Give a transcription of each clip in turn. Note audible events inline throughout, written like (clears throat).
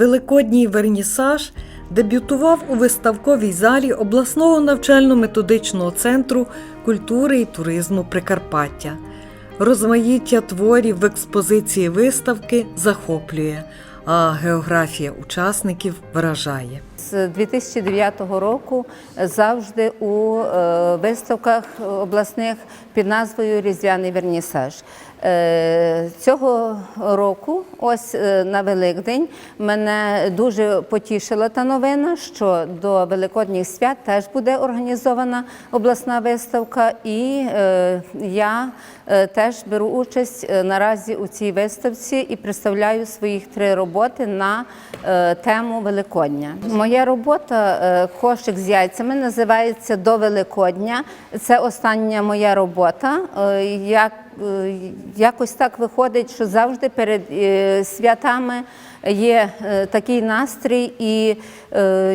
Великодній вернісаж дебютував у виставковій залі обласного навчально-методичного центру культури і туризму Прикарпаття. Розмаїття творів в експозиції виставки захоплює, а географія учасників вражає. З 2009 року завжди у е, виставках обласних під назвою Різдвяний вернісаж. Е, Цього року, ось е, на Великдень, мене дуже потішила та новина, що до Великодніх свят теж буде організована обласна виставка, і я теж беру участь наразі у цій виставці і представляю своїх три роботи на тему Великодня. Моя робота е, кошик з яйцями називається до Великодня. Це остання моя робота. Е, Як е, якось так виходить, що завжди перед святами є такий настрій, і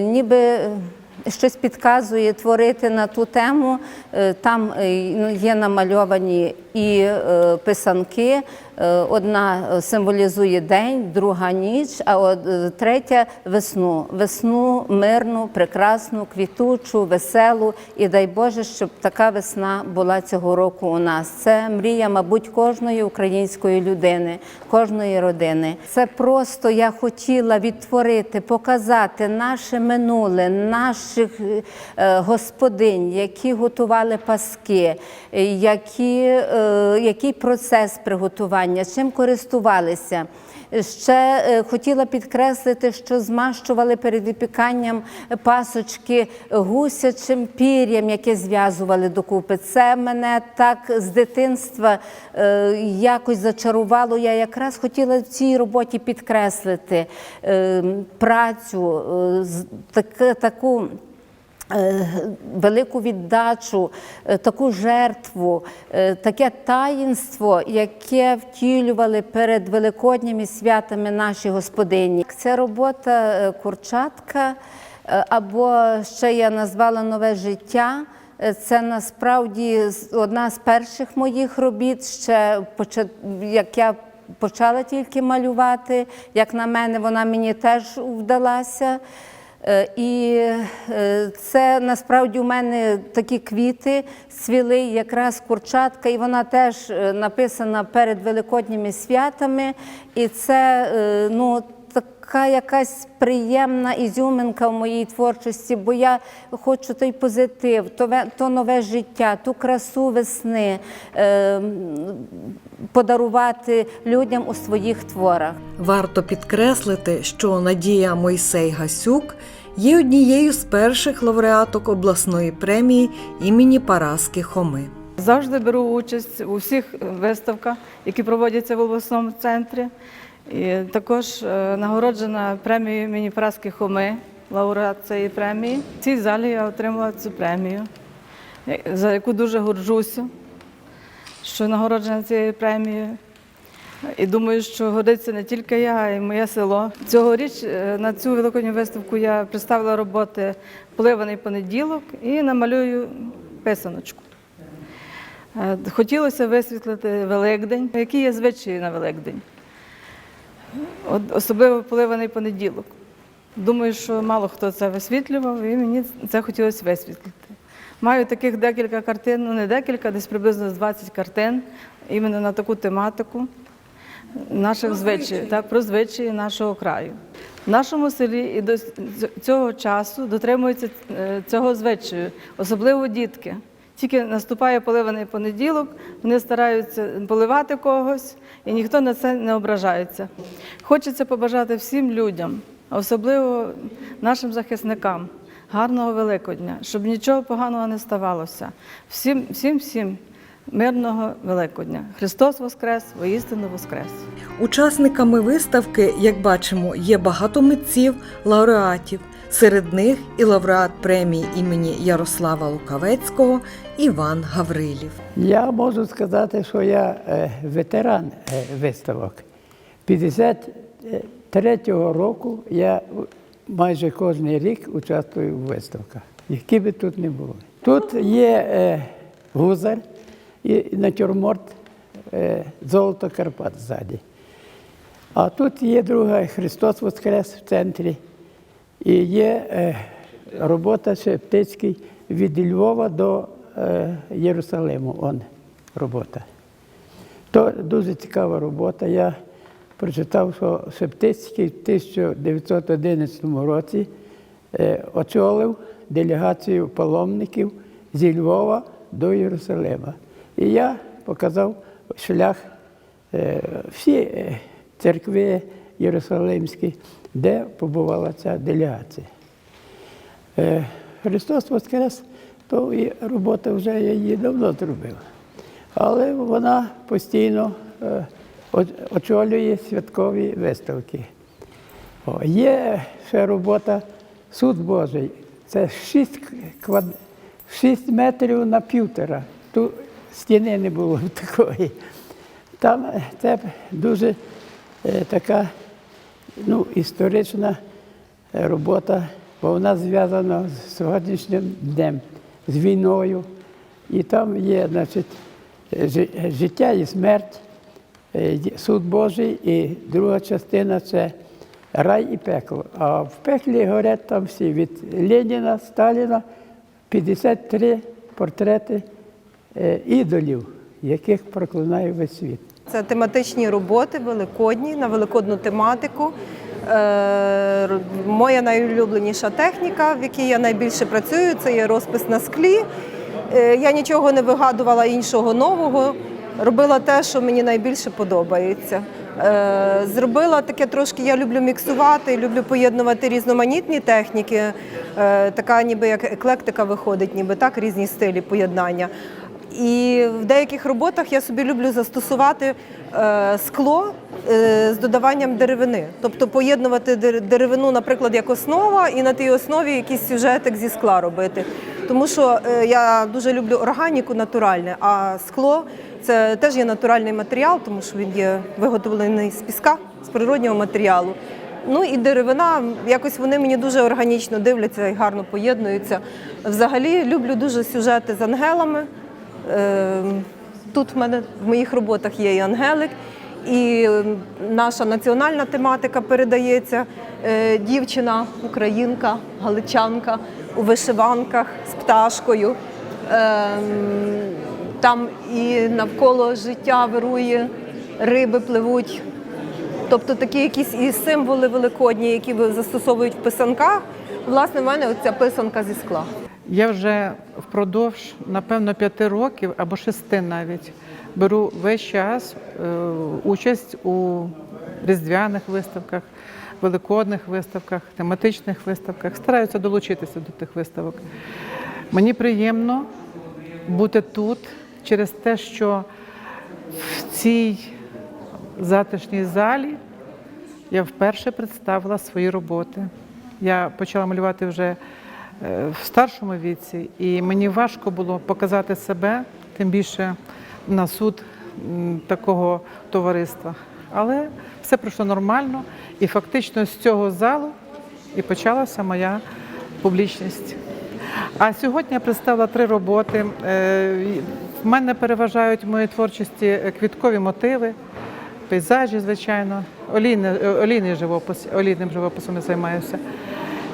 ніби щось підказує творити на ту тему. Там ну, є намальовані і е, писанки. Е, Одна е, символізує день, друга ніч, а от третя весну. Весну мирну, прекрасну, квітучу, веселу. І дай Боже, щоб така весна була цього року у нас. Це мрія, мабуть, кожної української людини, кожної родини. Це просто я хотіла відтворити, показати наше минуле, наших господинь, які готували паски, які, який процес приготування, чим користувалися. Ще е, хотіла підкреслити, що змащували перед випіканням пасочки гусячим пір'ям, яке зв'язували докупи. Це мене так з дитинства е, якось зачарувало. Я якраз хотіла в цій роботі підкреслити е, працю, е, таку. Е, Велику віддачу, е, таку жертву, е, таке таїнство, яке втілювали перед великодніми святами наші господині. Це робота курчатка, або ще я назвала нове життя. Це насправді одна з перших моїх робіт, ще як я почала тільки малювати. Як на мене, вона мені теж вдалася. Е, І е, це насправді у мене такі квіти цвіли, якраз курчатка, і вона теж е, написана перед великодніми святами. І це ну, така якась приємна ізюминка в моїй творчості, бо я хочу той позитив, то, ве- то нове життя, ту красу весни подарувати людям у своїх творах. Варто підкреслити, що Надія Мойсей Гасюк є однією з перших лауреаток обласної премії імені Параски Хоми. Завжди беру участь у всіх виставках, які проводяться в обласному центрі. І також е, нагороджена премією імені Праски Хоми, лауреат цієї премії. В цій залі я отримала цю премію, за яку дуже горджуся, що нагороджена цією премією. І думаю, що годиться не тільки я, а й моє село. Цьогоріч е, на цю великодню виставку я представила роботи Поливаний понеділок і намалюю писаночку. Е, Хотілося висвітлити Великдень, які є звичаї на Великдень. Особливо поливаний понеділок. Думаю, що мало хто це висвітлював, і мені це хотілося висвітлити. Маю таких декілька картин, ну не декілька, десь приблизно з 20 картин, іменно на таку тематику наших звичаїв, так, про звичаї нашого краю. В нашому селі і до цього часу дотримуються е, цього звичаю, особливо дітки. Тільки наступає поливаний понеділок, вони стараються поливати когось, і ніхто на це не ображається. Хочеться побажати всім людям, особливо нашим захисникам, гарного Великодня, щоб нічого поганого не ставалося. Всім, всім, всім мирного Великодня. Христос Воскрес, воістину Воскрес! Учасниками виставки, як бачимо, є багато митців, лауреатів. Серед них і лауреат премії імені Ярослава Лукавецького Іван Гаврилів. Я можу сказати, що я е, ветеран е, виставок. 53-го року я майже кожен рік участвую в виставках, які би тут не були. Тут є е, гузар і натюрморт е, золото Карпат ззаді. А тут є друга Христос Воскрес в центрі. І є е, робота Шептицький від Львова до е, Єрусалиму. Он робота. То дуже цікава робота. Я прочитав, що Шептицький в 1911 році очолив делегацію паломників зі Львова до Єрусалима. І я показав шлях е, всі е, церкви Єрусалимські, де побувала ця делегація. Е, Христос Воскрес, то і робота вже я її давно зробив. Але вона постійно очолює святкові виставки. О, є ще робота Суд Божий. Це 6, квад... 6 метрів на півтора. Тут стіни не було такої. Там е, це дуже е, така ну, історична робота, бо вона зв'язана з сьогоднішнім днем, з війною. І там є значить, е, життя і смерть, суд Божий, і друга частина це рай і пекло. А в пеклі горять там всі від Леніна, Сталіна 53 портрети ідолів, яких проклинає весь світ. Це тематичні роботи великодні на великодну тематику. Е, Моя найулюбленіша техніка, в якій я найбільше працюю, це є розпис на склі. Е, Я нічого не вигадувала іншого нового. Робила те, що мені найбільше подобається. Е, Зробила таке трошки, я люблю міксувати, люблю поєднувати різноманітні техніки. Е, Така ніби як еклектика виходить, ніби так, різні стилі поєднання. І в деяких роботах я собі люблю застосувати е, скло е, з додаванням деревини, тобто поєднувати деревину, наприклад, як основа, і на тій основі якийсь сюжетик зі скла робити. Тому що е, я дуже люблю органіку натуральне, а скло це теж є натуральний матеріал, тому що він є виготовлений з піска, з природнього матеріалу. Ну і деревина, якось вони мені дуже органічно дивляться і гарно поєднуються. Взагалі люблю дуже сюжети з ангелами. Е, Тут в мене в моїх роботах є і ангелик, і наша національна тематика передається. Е, Дівчина, українка, галичанка у вишиванках з пташкою. Ем, Там і навколо життя вирує, риби пливуть. Тобто такі якісь і символи великодні, які застосовують в писанках. Власне, в мене оця писанка зі скла. Я вже впродовж, напевно, п'яти років або шести навіть беру весь час е, участь у різдвяних виставках, великодних виставках, тематичних виставках. Стараюся долучитися до тих виставок. Мені приємно бути тут через те, що в цій затишній залі я вперше представила свої роботи. Я почала малювати вже в старшому віці, і мені важко було показати себе, тим більше на суд такого товариства. Але все пройшло нормально, і фактично з цього залу і почалася моя публічність. А сьогодні я представила три роботи. Е, В мене переважають в моїй творчості е, квіткові мотиви, пейзажі, звичайно, олійний, е, олійний живопис, олійним живописом я займаюся.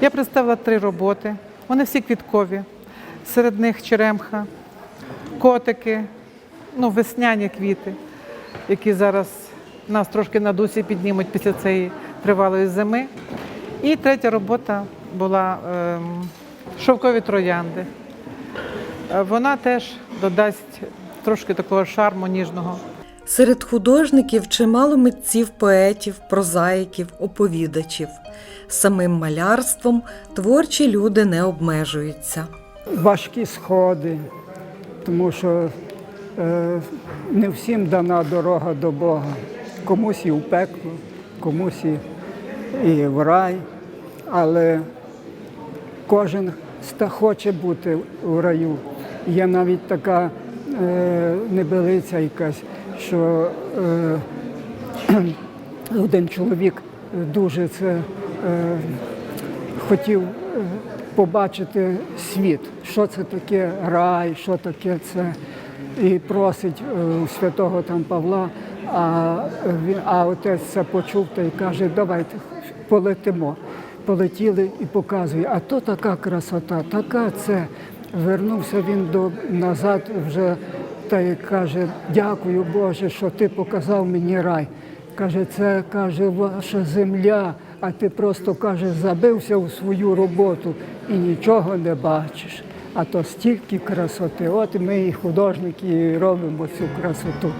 Я представила три роботи. Вони всі квіткові. Серед них черемха, котики, ну, весняні квіти, які зараз нас трошки на дусі піднімуть після цієї тривалої зими. І третя робота була ем, шовкові троянди. Е, Вона теж додасть трошки такого шарму ніжного. Серед художників чимало митців, поетів, прозаїків, оповідачів. Самим малярством творчі люди не обмежуються. важкі сходи, тому що е, не всім дана дорога до Бога. Комусь і в пекло, комусь і, в рай, але кожен хоче бути в раю. Є навіть така е, небелиця якась, що е, (clears throat) один чоловік дуже це е, хотів е, побачити світ, що це таке рай, що таке це. І просить е, святого там Павла, А, він, а отець це почув та й каже, давайте полетимо. Полетіли і показує, а то така красота, така це. Вернувся він до, назад вже та каже, дякую Боже, що ти показав мені рай. Каже, це каже, ваша земля, а ти просто каже, забився у свою роботу і нічого не бачиш. А то стільки красоти. От ми і художники робимо цю красоту.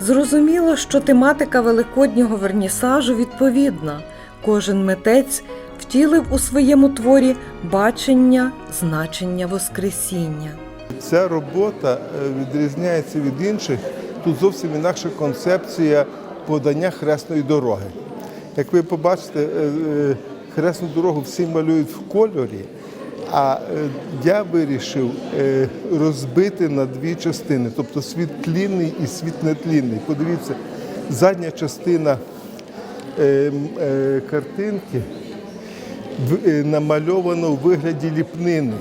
Зрозуміло, що тематика великоднього вернісажу відповідна. Кожен митець втілив у своєму творі бачення, значення Воскресіння. Ця робота е, відрізняється від інших. Тут зовсім інакша концепція подання хресної дороги. Як ви побачите, е, е, хресну дорогу всі малюють в кольорі, а я вирішив розбити на дві частини, тобто світ тлінний і світ нетлінний. Подивіться, задня частина картинки е, у вигляді ліпнини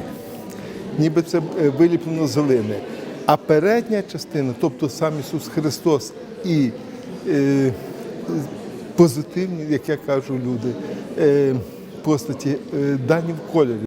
ніби це е, виліплено з глини. А передня частина, тобто сам Ісус Христос і е, позитивні, як я кажу, люди, е, постаті е, дані в кольорі.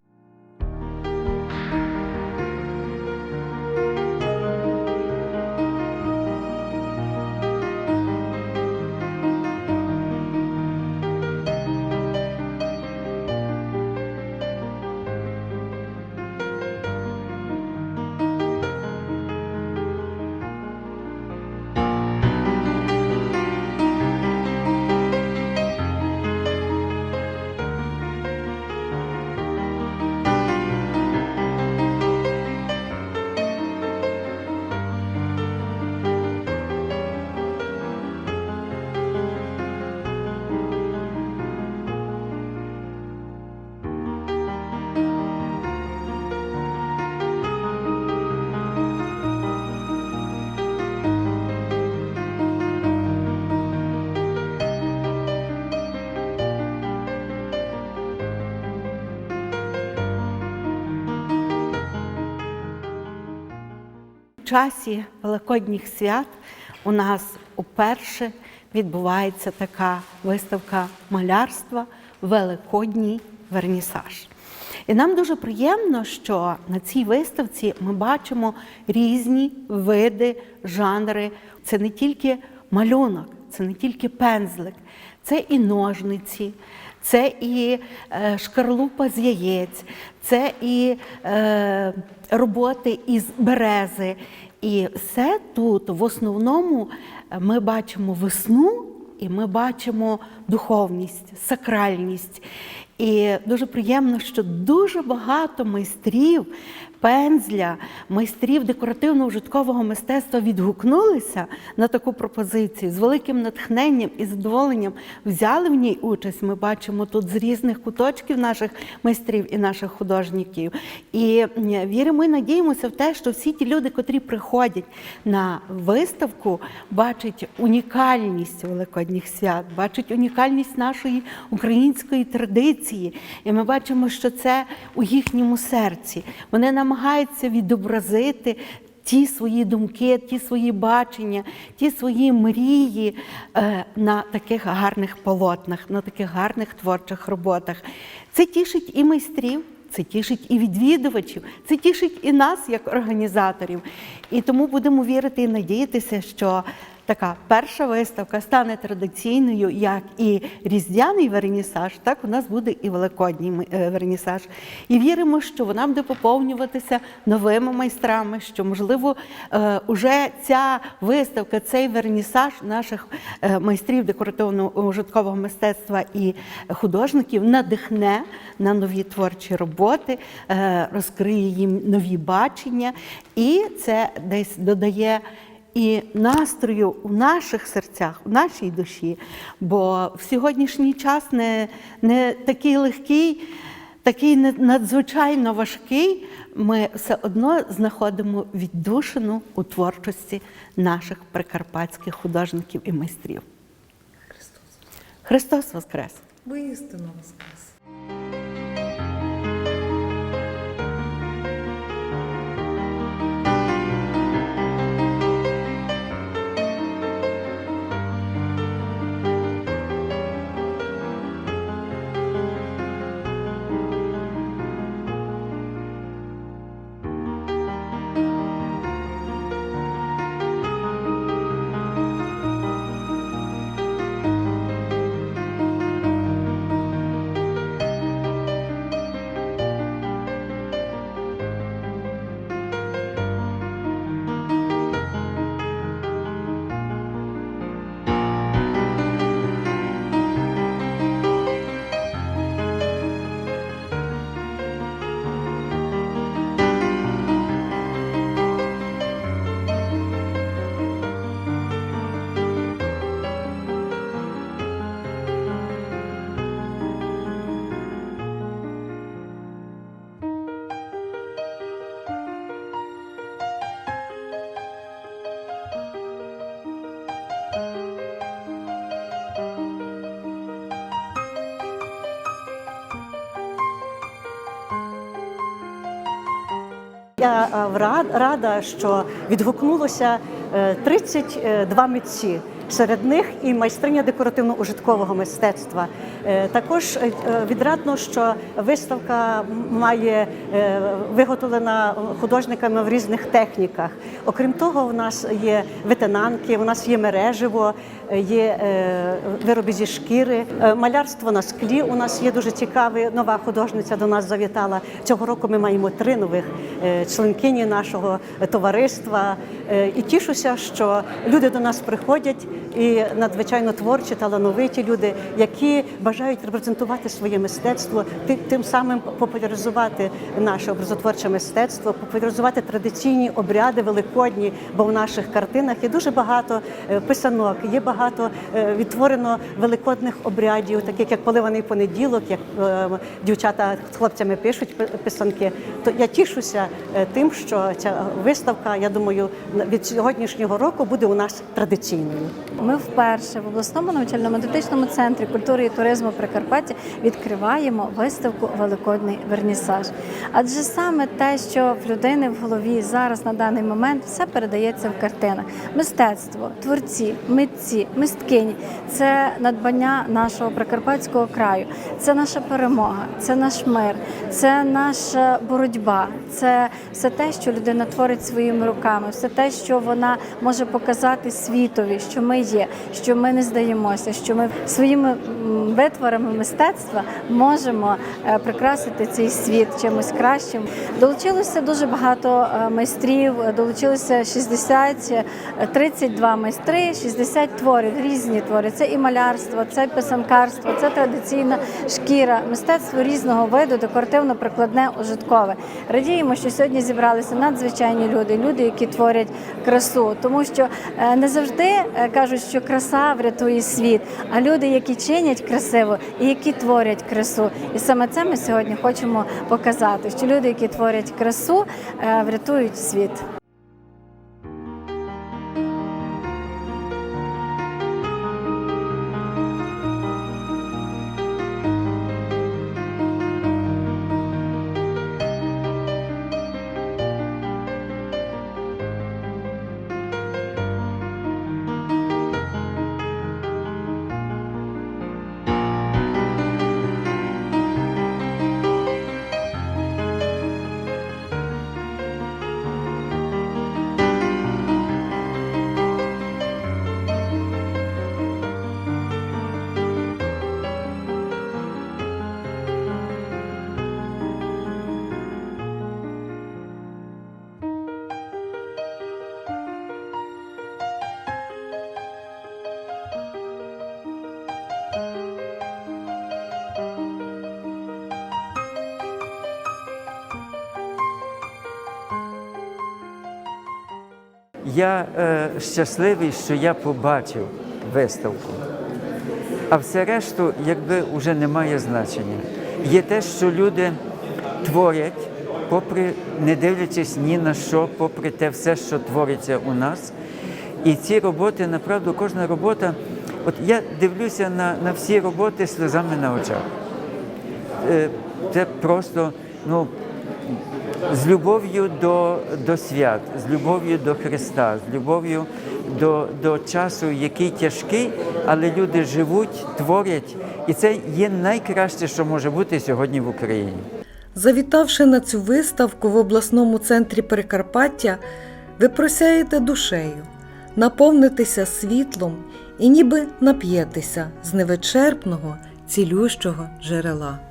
Часі Великодніх свят у нас уперше відбувається така виставка малярства Великодній вернісаж. І нам дуже приємно, що на цій виставці ми бачимо різні види, жанри. Це не тільки малюнок, це не тільки пензлик, це і ножниці, це і е, шкарлупа з яєць, це і е, роботи із берези. І все тут в основному е, ми бачимо весну і ми бачимо духовність, сакральність. І дуже приємно, що дуже багато майстрів пензля, майстрів декоративно-ужиткового мистецтва відгукнулися на таку пропозицію з великим натхненням і задоволенням взяли в ній участь. Ми бачимо тут з різних куточків наших майстрів і наших художників. І віримо і надіємося в те, що всі ті люди, котрі приходять на виставку, бачать унікальність великодніх свят, бачать унікальність нашої української традиції. І ми бачимо, що це у їхньому серці. Вони намагаються відобразити. Ті свої думки, ті свої бачення, ті свої мрії е, на таких гарних полотнах, на таких гарних творчих роботах. Це тішить і майстрів, це тішить і відвідувачів, це тішить і нас як організаторів. І тому будемо вірити і надіятися, що така перша виставка стане традиційною, як і різдвяний вернісаж, так у нас буде і великодній е, вернісаж. І віримо, що вона буде поповнюватися новими майстрами, що можливо е, уже ця виставка, цей вернісаж наших е, майстрів декоративно-ужиткового мистецтва і художників надихне на нові творчі роботи, розкриє їм нові бачення, і це десь додає і настрою у наших серцях, у нашій душі. Бо в сьогоднішній час не, не такий легкий, такий надзвичайно важкий. Ми все одно знаходимо віддушину у творчості наших прикарпатських художників і майстрів. Христос Воскрес! Воістину воскрес! Рада, що відгукнулося е, 32 митці. Серед них і майстриня декоративно-ужиткового мистецтва. Е, Також е, відрадно, що виставка має е, виготовлена художниками в різних техніках. Окрім того, у нас є ветенанки, у нас є мереживо, е, є е, вироби зі шкіри, е, малярство на склі. У нас є дуже цікаве. Нова художниця до нас завітала. Цього року ми маємо три нових е, членкині нашого товариства. Е, І тішуся, що люди до нас приходять і надзвичайно творчі, талановиті люди, які бажають репрезентувати своє мистецтво, ти- тим самим популяризувати наше образотворче мистецтво, популяризувати традиційні обряди великодні, бо в наших картинах є дуже багато е, писанок, є багато е, відтворено великодних обрядів, таких як поливаний понеділок, як е, дівчата з хлопцями пишуть пи- писанки. То я тішуся тим, що ця виставка, я думаю, від сьогоднішнього року буде у нас традиційною. Ми вперше в обласному навчально-методичному центрі культури і туризму Прикарпаття відкриваємо виставку Великодний вернісаж. Адже саме те, що в людини в голові зараз на даний момент все передається в картинах. Мистецтво, творці, митці, мисткині це надбання нашого прикарпатського краю, це наша перемога, це наш мир, це наша боротьба, це все те, що людина творить своїми руками, все те, що вона може показати світові, що ми є, що ми не здаємося, що ми своїми витворами мистецтва можемо е, прикрасити цей світ чимось кращим. Долучилося дуже багато е, майстрів, е, долучилося 60, е, 32 майстри, 60 творів, різні твори. Це і малярство, це писанкарство, це традиційна шкіра, мистецтво різного виду, декоративно-прикладне, ужиткове. Радіємо, що сьогодні зібралися надзвичайні люди, люди, які творять красу, тому що е, не завжди е, кажуть, що краса врятує світ, а люди, які чинять красиво і які творять красу. І саме це ми сьогодні хочемо показати, що люди, які творять красу, е, врятують світ. Я е, щасливий, що я побачив виставку. А все решту, якби вже не має значення. Є те, що люди творять, попри не дивлячись ні на що, попри те все, що твориться у нас. І ці роботи, направду, кожна робота, от я дивлюся на, на всі роботи сльозами на очах. Е, Це просто ну, з любов'ю до, до свят, з любов'ю до Христа, з любов'ю до, до часу, який тяжкий, але люди живуть, творять, і це є найкраще, що може бути сьогодні в Україні. Завітавши на цю виставку в обласному центрі Прикарпаття, ви просяєте душею, наповнитеся світлом і ніби нап'єтеся з невичерпного, цілющого джерела.